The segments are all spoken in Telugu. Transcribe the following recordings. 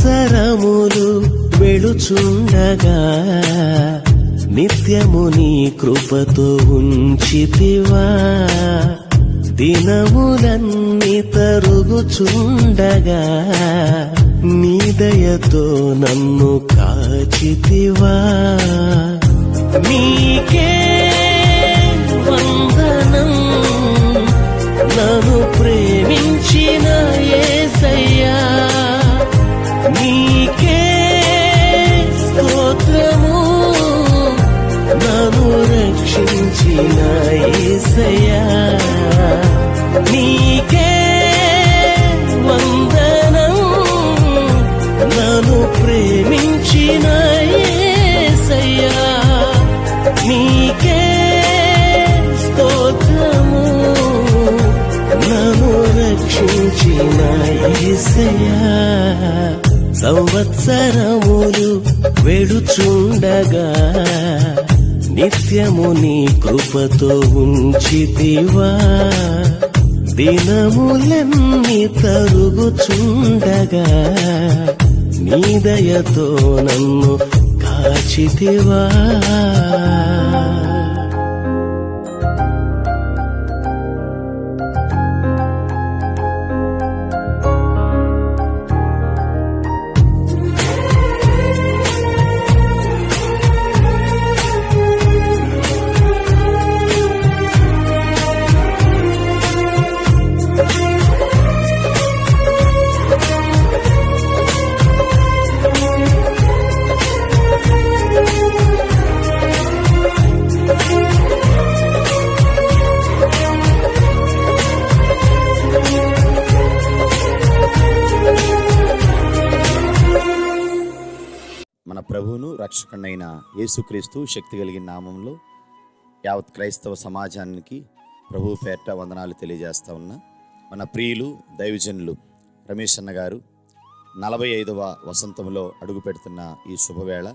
సంవత్సరములు వెళుచుండగా నిత్యము నీ కృపతో ఉంచితివా. దినములన్నీ తరుగుచుండగా నీ దయతో నన్ను కాచితివా. నీకే వందనం నన్ను ప్రేమించిన ఏసయ్యా నీకే వందనం నన్ను ప్రేమించిన ఏసయ్యా నీకే స్తోత్రము నన్ను రక్షించిన ఏసయ్యా సంవత్సరములు వెడుచుండగా నిత్యము నీ కృపతో ఉంచితివా. దినములన్నీ తరుగుచుండగా నీ దయతో నన్ను కాచితివా. రక్షకుడైన యేసుక్రీస్తు శక్తి కలిగిన నామంలో యావత్ క్రైస్తవ సమాజానికి ప్రభు పేట వందనాలు తెలియజేస్తా ఉన్నా. మన ప్రియులు దైవజనులు రమేష్ అన్న గారు నలభై ఐదవ వసంతంలో అడుగు పెడుతున్న ఈ శుభవేళ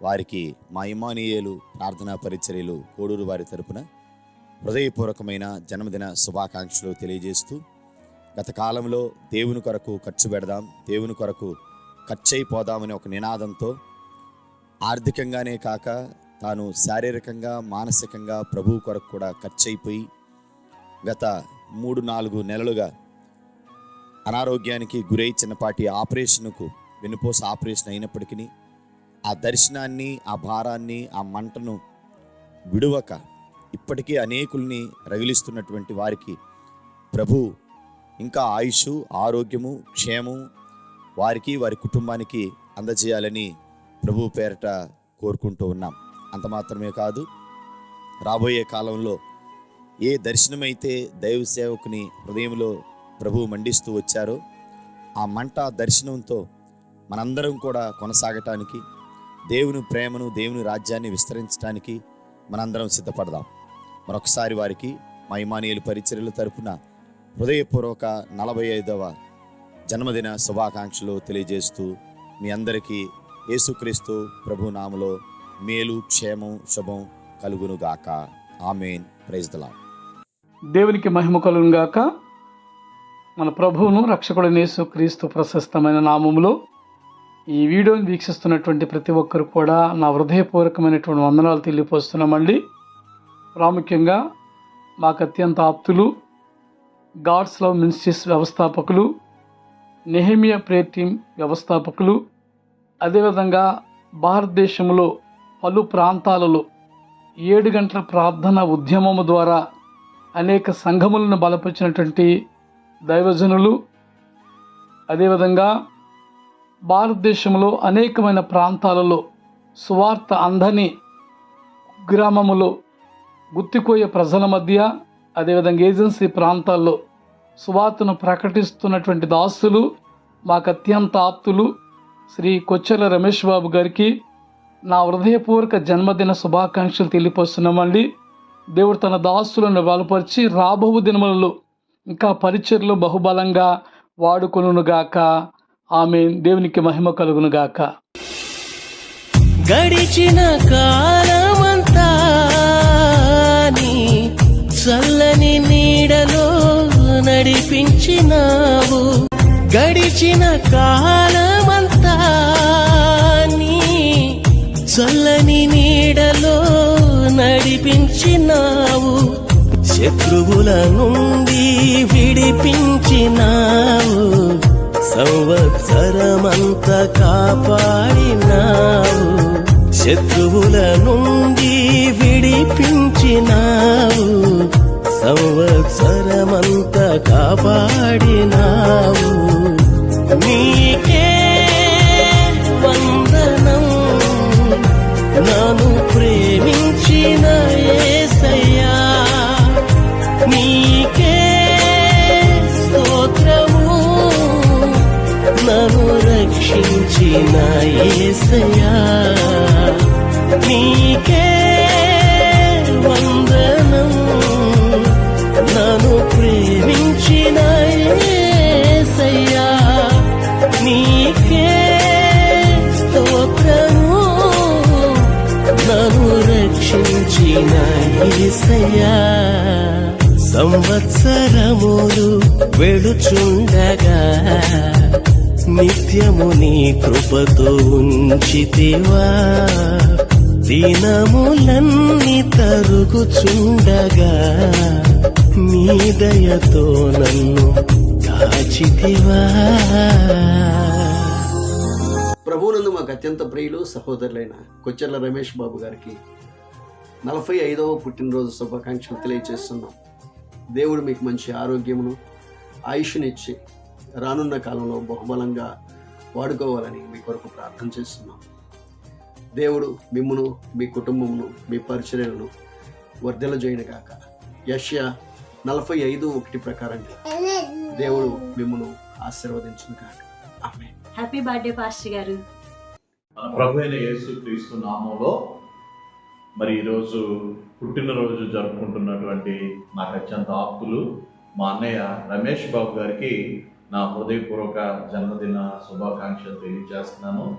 వారికి మా ఇమానియేలు ప్రార్థనా పరిచర్యలు కోడూరు వారి తరపున హృదయపూర్వకమైన జన్మదిన శుభాకాంక్షలు తెలియజేస్తూ గత కాలంలో దేవుని కొరకు ఖర్చు పెడదాం దేవుని కొరకు ఖర్చు అయిపోదామని ఒక నినాదంతో ఆర్థికంగానే కాక తాను శారీరకంగా మానసికంగా ప్రభువు కొరకు కూడా ఖర్చు అయిపోయి గత మూడు నాలుగు నెలలుగా అనారోగ్యానికి గురై చిన్నపాటి ఆపరేషన్కు వెన్నుపోస ఆపరేషన్ అయినప్పటికీ ఆ దర్శనాన్ని ఆ భారాన్ని ఆ మంటను విడువక ఇప్పటికీ అనేకుల్ని రగిలిస్తున్నటువంటి వారికి ప్రభు ఇంకా ఆయుష్ ఆరోగ్యము క్షేమం వారికి వారి కుటుంబానికి అందజేయాలని ప్రభు పేరట కోరుకుంటూ ఉన్నాం. అంత మాత్రమే కాదు రాబోయే కాలంలో ఏ దర్శనమైతే దైవ సేవకుని హృదయంలో ప్రభు మండిస్తూ వచ్చారో ఆ మంట దర్శనంతో మనందరం కూడా కొనసాగటానికి దేవుని ప్రేమను దేవుని రాజ్యాన్ని విస్తరించడానికి మనందరం సిద్ధపడదాం. మరొకసారి వారికి మా ఇమానియలు పరిచర్యల తరపున హృదయపూర్వక నలభై ఐదవ జన్మదిన శుభాకాంక్షలు తెలియజేస్తూ మీ అందరికీ యేసుక్రీస్తు ప్రభు నామలో మేలు క్షేమం శుభం కలుగును గాక ఆమెన్ ప్రైజ్దలా దేవునికి మహిమ కలుగును గాక మన ప్రభువును రక్షకుడైన యేసుక్రీస్తు ప్రశస్తమైన నామములో ఈ వీడియోని వీక్షిస్తున్నటువంటి ప్రతి ఒక్కరు కూడా నా హృదయపూర్వకమైనటువంటి వందనాలు తెలియపోస్తున్నామండి ప్రాముఖ్యంగా మాకు అత్యంత ఆప్తులు గాడ్స్ లవ్ మినిస్ట్రీస్ వ్యవస్థాపకులు నెహమియా ప్రేయర్ టీం వ్యవస్థాపకులు అదేవిధంగా భారతదేశంలో పలు ప్రాంతాలలో ఏడు గంటల ప్రార్థన ఉద్యమము ద్వారా అనేక సంఘములను బలపరిచినటువంటి దైవజనులు. అదేవిధంగా భారతదేశంలో అనేకమైన ప్రాంతాలలో సువార్త అందని గ్రామములో గుత్తికోయ ప్రజల మధ్య అదేవిధంగా ఏజెన్సీ ప్రాంతాల్లో సువార్తను ప్రకటిస్తున్నటువంటి దాసులు మాకు అత్యంత ఆప్తులు. శ్రీ కొచ్చెల రమేష్ బాబు గారికి నా హృదయపూర్వక జన్మదిన శుభాకాంక్షలు తెలియపరుస్తున్నామండి. దేవుడు తన దాసులను బలపరిచి రాబోవు దినములలో ఇంకా పరిచర్లు బహుబలంగా వాడుకొనుగాక ఆమె దేవునికి మహిమ కలుగునుగాక. గడిచిన కాలమంతా నీ చల్లని నీడలో నడిపించినావు. గడిచిన కాలం శత్రువుల నుండి విడిపించినావు. సంవత్సరమంత కాపాడినావు. శత్రువుల నుండి విడిపించినావు. సంవత్సరమంత కాపాడినావు. రక్షించిన నీకే వందనం నన్ను ప్రేమించిన యేసయ్యా నీకే స్తోత్రము నన్ను రక్షించిన యేసయ్యా సంవత్సరములు వెళుచుండగా నిత్యము నీ కృపతో ఉంచితేవా. దినములన్నీ తరుగుచుండగా నీ దయతో నన్ను కాచితివా ప్రభువునందు మాకు అత్యంత ప్రియులు సహోదరులైన కొచ్చెర్ల రమేష్ బాబు గారికి నలభై ఐదవ పుట్టినరోజు శుభాకాంక్షలు తెలియజేస్తున్నాం. దేవుడు మీకు మంచి ఆరోగ్యమును ఆయుష్నిచ్చి రానున్న కాలంలో బహుబలంగా వాడుకోవాలని మీ కొరకు ప్రార్థన చేస్తున్నాం. దేవుడు మిమ్మును మీ కుటుంబమును మీ పరిచర్యలను వర్ధల గాక యష్యా నలభై ఐదు ఒకటి ప్రకారంగా దేవుడు మిమ్మును ఆశీర్వదించును కాక ఆమె హ్యాపీ బర్త్డే పాస్టర్ గారు. మన ప్రభు అయిన యేసు క్రీస్తు నామంలో మరి ఈరోజు పుట్టినరోజు జరుపుకుంటున్నటువంటి నాకు అత్యంత ఆప్తులు మా అన్నయ్య రమేష్ బాబు గారికి నా హృదయపూర్వక జన్మదిన శుభాకాంక్షలు తెలియజేస్తున్నాను.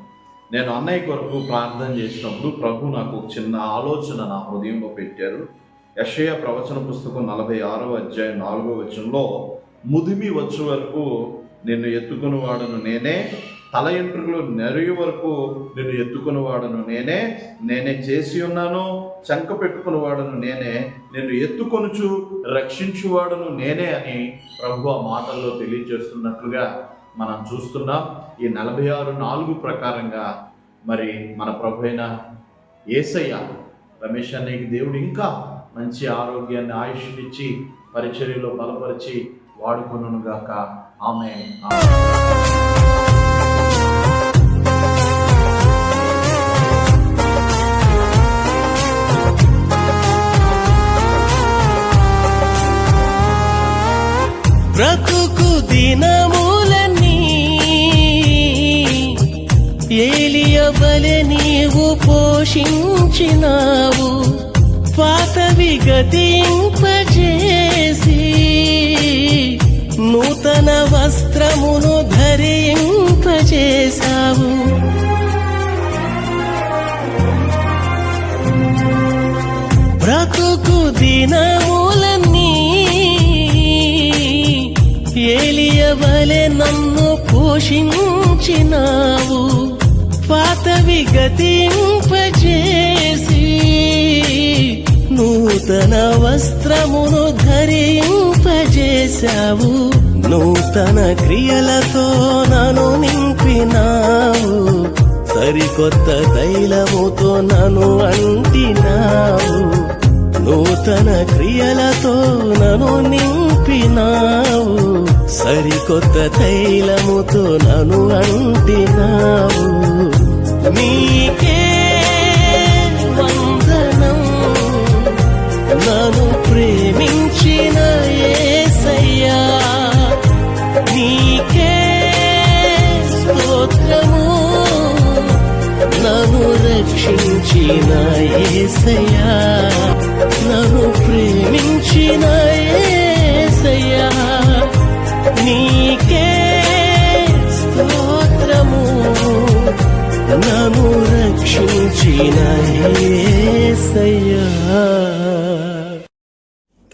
నేను అన్నయ్య కొరకు ప్రార్థన చేసినప్పుడు ప్రభు నాకు చిన్న ఆలోచన నా హృదయంలో పెట్టారు. యషయ ప్రవచన పుస్తకం నలభై ఆరవ అధ్యాయం నాలుగో వచనంలో ముదిమి వచ్చే వరకు నిన్ను ఎత్తుకునేవాడను నేనే తల ఎంట్రుకలు నెరుగు వరకు నిన్ను ఎత్తుకుని వాడను నేనే నేనే చేసి ఉన్నాను చంక పెట్టుకునేవాడును నేనే నిన్ను ఎత్తుకొనుచు రక్షించువాడను నేనే అని ప్రభు ఆ మాటల్లో తెలియజేస్తున్నట్లుగా మనం చూస్తున్నాం. ఈ నలభై ఆరు నాలుగు ప్రకారంగా మరి మన ప్రభు అయిన ఏసయ్య రమేష్ అన్నయ్యకి దేవుడు ఇంకా మంచి ఆరోగ్యాన్ని ఆయుష్నిచ్చి పరిచర్యలో బలపరిచి వాడుకొనును గాక ఆమె వలె నీవు పోషించినావు పాతవి గతింపజేసి నూతన వస్త్రమును ధరింపజేశావు బ్రతుకు దినములన్నీ ఏలియవలె నన్ను పోషించినావు. విగతింపజేసి నూతన వస్త్రమును ధరింపజేశావు నూతన క్రియలతో నను నింపినావు. సరికొత్త తైలముతో నను అంటినావు. నూతన క్రియలతో నను నింపినావు. సరికొత్త తైలముతో నను అంటినావు. నీకే వందనం. నన్ను ప్రేమించిన యేసయ్యా నీకే స్తోత్రము. నన్ను రక్షించిన యేసయ్యా నన్ను ప్రేమించిన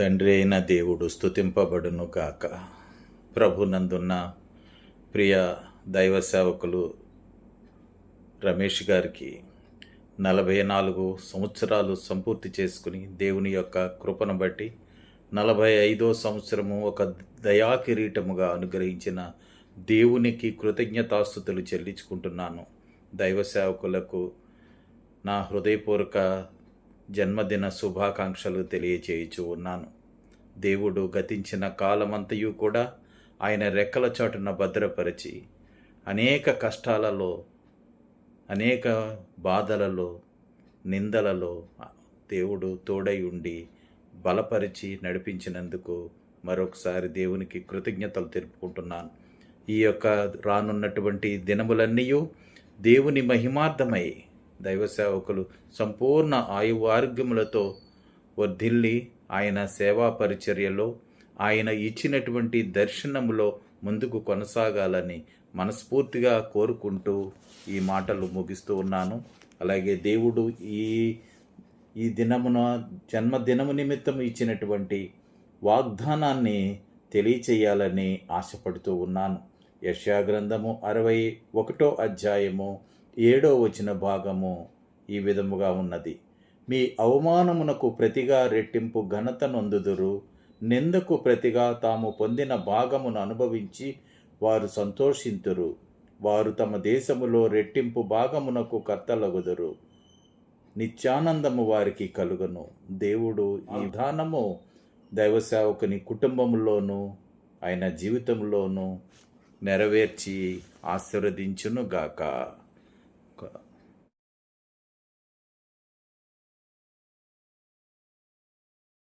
తండ్రి అయిన దేవుడు స్తుతింపబడును గాక. ప్రభునందున్న ప్రియ దైవ సేవకులు రమేష్ గారికి నలభై నాలుగు సంవత్సరాలు సంపూర్తి చేసుకుని దేవుని యొక్క కృపను బట్టి నలభై ఐదో సంవత్సరము ఒక దయాకిరీటముగా అనుగ్రహించిన దేవునికి కృతజ్ఞతాస్థుతులు చెల్లించుకుంటున్నాను. దైవ సేవకులకు నా హృదయపూర్వక జన్మదిన శుభాకాంక్షలు తెలియచేయుచు ఉన్నాను. దేవుడు గతించిన కాలమంతయు కూడా ఆయన రెక్కల చాటున భద్రపరిచి అనేక కష్టాలలో అనేక బాధలలో నిందలలో దేవుడు తోడై ఉండి బలపరిచి నడిపించినందుకు మరొకసారి దేవునికి కృతజ్ఞతలు తెలుపుకుంటున్నాను. ఈ యొక్క రానున్నటువంటి దినములన్నీ దేవుని మహిమార్థమై దైవ సేవకులు సంపూర్ణ ఆయు వర్ధిల్లి ఆయన సేవా పరిచర్యలో ఆయన ఇచ్చినటువంటి దర్శనములో ముందుకు కొనసాగాలని మనస్ఫూర్తిగా కోరుకుంటూ ఈ మాటలు ముగిస్తూ ఉన్నాను. అలాగే దేవుడు ఈ ఈ దినమున జన్మదినము నిమిత్తం ఇచ్చినటువంటి వాగ్దానాన్ని తెలియచేయాలని ఆశపడుతూ ఉన్నాను. యశ్యా గ్రంథము అరవై ఒకటో అధ్యాయము ఏడో వచ్చిన భాగము ఈ విధముగా ఉన్నది. మీ అవమానమునకు ప్రతిగా రెట్టింపు ఘనత నొందుదురు. నిందకు ప్రతిగా తాము పొందిన భాగమును అనుభవించి వారు సంతోషింతురు. వారు తమ దేశములో రెట్టింపు భాగమునకు కర్తలగుదురు. నిత్యానందము వారికి కలుగను. దేవుడు ఈ విధానము దైవ సేవకుని కుటుంబంలోనూ ఆయన జీవితంలోనూ నెరవేర్చి ఆశీర్వదించును గాక